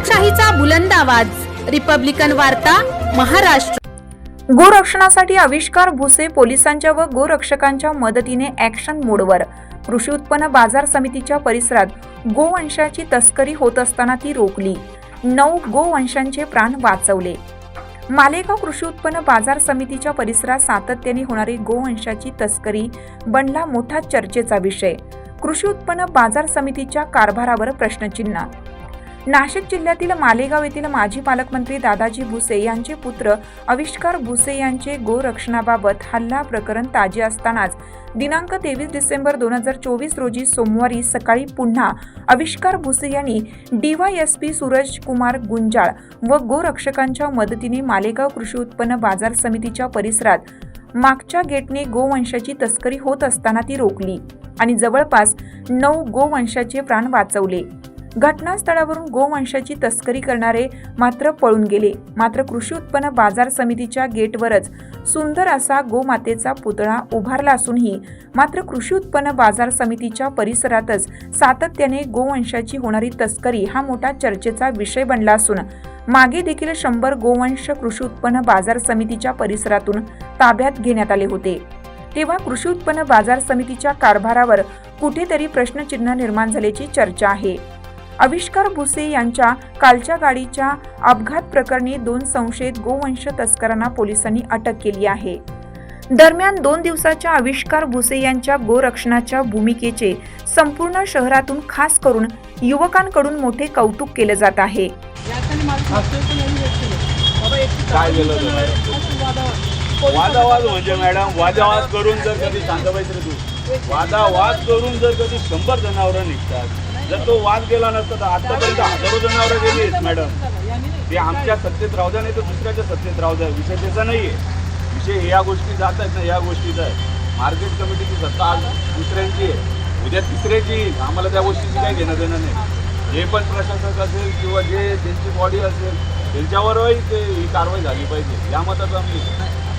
लोकशाहीचा बुलंद आवाज. रिपब्लिकन वार्ता महाराष्ट्र. गोरक्षणासाठी आविष्कार भुसे पोलिसांच्या व गोरक्षकांच्या मदतीने ॲक्शन मोडवर. कृषी उत्पन्न बाजार समितीच्या परिसरात गोवंशाची तस्करी होत असताना ती रोखली. नऊ गोवंशांचे प्राण वाचवले. मालेगाव कृषी उत्पन्न बाजार समितीच्या परिसरात सातत्याने होणारी गोवंशाची तस्करी बनला मोठा चर्चेचा विषय. कृषी उत्पन्न बाजार समितीच्या कारभारावर प्रश्नचिन्ह. नाशिक जिल्ह्यातील मालेगाव येथील माजी पालकमंत्री दादाजी भुसे यांचे पुत्र आविष्कार भुसे यांचे गोरक्षणाबाबत हल्ला प्रकरण ताजे असतानाच दिनांक तेवीस डिसेंबर दोन हजार चोवीस रोजी सोमवारी सकाळी पुन्हा आविष्कार भुसे यांनी डीवायएसपी सूरज कुमार गुंजाळ व गोरक्षकांच्या मदतीने मालेगाव कृषी उत्पन्न बाजार समितीच्या परिसरात मागच्या गेटने गोवंशाची तस्करी होत असताना ती रोखली आणि जवळपास नऊ गोवंशाचे प्राण वाचवले. घटनास्थळावरून गोवंशाची तस्करी करणारे मात्र पळून गेले. मात्र कृषी उत्पन्न बाजार समितीच्या गेटवरच सुंदर असा गोमातेचा पुतळा उभारला असूनही मात्र कृषी उत्पन्न बाजार समितीच्या परिसरातच सातत्याने गोवंशाची होणारी तस्करी हा मोठा चर्चेचा विषय बनला असून मागे देखील शंभर गोवंश कृषी उत्पन्न बाजार समितीच्या परिसरातून ताब्यात घेण्यात आले होते. तेव्हा कृषी उत्पन्न बाजार समितीच्या कारभारावर कुठेतरी प्रश्नचिन्ह निर्माण झाल्याची चर्चा आहे. आविष्कार भुसे यांच्या कालच्या गाडीच्या अपघात प्रकरणी दोन संशयित गोवंश तस्करांना पोलिसांनी अटक केली आहे. दरम्यान दोन दिवसाच्या आविष्कार भुसे यांच्या गोरक्षणाच्या भूमिकेचे संपूर्ण शहरातून खास करून युवकांकडून मोठे कौतुक केले जात आहे. वादावाद म्हणजे मॅडम वादावाद करून जर कधी वादावाद करून जर कधी शंभर जनावरं निघतात जर तो वाद गेला नसता तर आतापर्यंत हजारो जनावरं गेली मॅडम ते आमच्या सत्तेत राहू द्या नाही तर दुसऱ्याच्या सत्तेत राहू द्या. विषय त्याचा नाही आहे विषय या गोष्टी जात आहेत ना या गोष्टीचा आहे मार्केट कमिटीची सत्ता आज दुसऱ्यांची आहे. उद्या तिसऱ्याची येईल. आम्हाला त्या गोष्टीची काही घेणं देणं नाही. जे पण प्रशासक असेल किंवा जे त्यांची बॉडी असेल त्यांच्यावरही ते ही कारवाई झाली पाहिजे. या मताचं आम्ही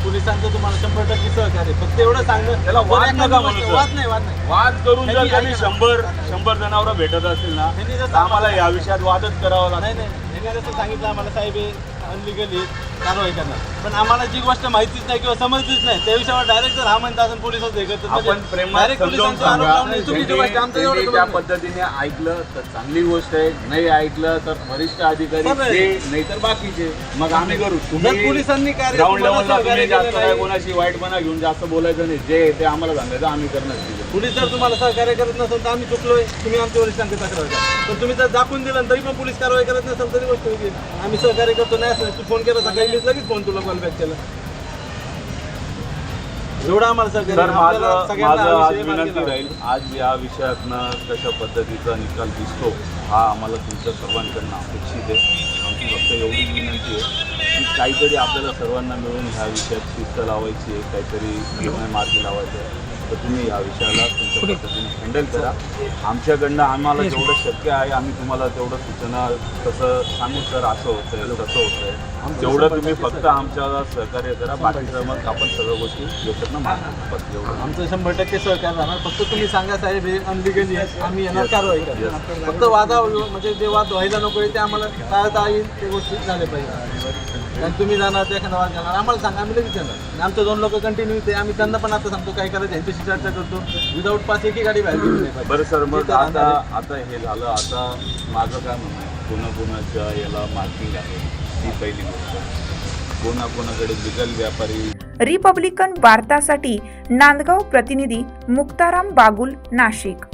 पोलिसांचं तुम्हाला शंभर टक्के सहकार्य फक्त एवढं सांगणं त्याला वाद नका म्हणू. वाद नाही वाद नाही. वाद करून जर त्यांनी ऐका- शंभर शंभर जनावरं भेटत असतील ना त्यांनी जर तर आम्हाला या विषयात वादच करावा नाही लागतो नाही. यांनी जसं सांगितलं आम्हाला साहेब हे अनलिगली कारवाई करणार पण आम्हाला जी गोष्ट माहितीच नाही किंवा समजलीच नाही त्या विषयावर डायरेक्ट जर हा म्हणता असेल पोलिसच हे करतात म्हणजे आपण प्रेमात direct समजावून पोलिसांचा आरोप सांगा लावणे चुकीची गोष्ट आहे. आमचं त्यांनी- एवढं त्यांनी त्या नाही. पद्धतीने ऐकलं तर चांगली गोष्ट आहे नाही ऐकलं तर वरिष्ठ अधिकारी बरोबर आहे. ते नाही तर बाकीचे मग आम्ही करू जर पोलिसांनी कार्य ग्राउंड तुम्हाला लेवलला तुम्ही सहकार्य जास्त केलं काय नाही, कोणाशी वाईटपणा घेऊन जास्त बोलायचं नाही जे आहे ते आम्हाला सांगायचं आम्ही करणार तिथे पोलीस जर तुम्हाला सहकार्य करत नसेल तर आम्ही चुकलोय तुम्ही आमच्या वरिष्ठांची तक्रार करा पण तुम्ही जर दाखवून दिलं तरी पण पोलीस कारवाई करत नसेल तरी गोष्ट आहे. आम्ही सहकार्य करतो नाही असं नाही. तू फोन केला सकाळी मीच लगेच फोन तुला कॉल बॅक केला. एवढं आम्हाला माझं माझं आज विनंती. राहील या विषयातनं कशा पद्धतीचा निकाल दिसतो हा आम्हाला तुमच्या सर्वांकडनं अपेक्षित आहे. आमची फक्त एवढीच विनंती आहे की काहीतरी आपल्याला सर्वांना मिळून ह्या विषयात शिस्त लावायची आहे काहीतरी निर्णय मार्गी लावायचा आहे तर तुम्ही या विषयाला तुमच्या पद्धतीने हँडल करा. आमच्याकडनं आम्हाला जेवढं शक्य आहे आम्ही तुम्हाला तेवढं सूचना तसं सांगू सर असं होतंय तसं होतंय. तेवढं तुम्ही फक्त आमच्याला सहकार्य करा बाकीचं मग आपण सगळ्या गोष्टी बस एवढं. आमचं शंभर टक्के सहकार्य राहणार. फक्त तुम्ही सांगा साहेब हे अनलिगली आहे. आम्ही येणार कारवाई करा. फक्त वादा म्हणजे जे वाद व्हायला नको ते आम्हाला टाळता येईल ते गोष्टी झाल्या पाहिजे. कारण तुम्ही जाणार ते एखादा वाद जाणार आम्हाला सांगा आम्ही लगेच येणार. आणि आमचे दोन लोक कंटिन्यू ते आम्ही त्यांना पण आता सांगतो काय करायचं यांच्याशी चर्चा करतो. विदाऊट पास एकही गाडी बाहेर गेली नाही पाहिजे. बरं सर मग आता. आता हे झालं. आता माझं काय म्हणणं आहे? कोणाकोणाच्या याला मार्किंग आहे. ही पहिली गोष्ट. कोणाकोणाकडे व्यापारी. रिपब्लिकन वार्तासाठी नांदगाव प्रतिनिधी मुक्ताराम बागुल नाशिक.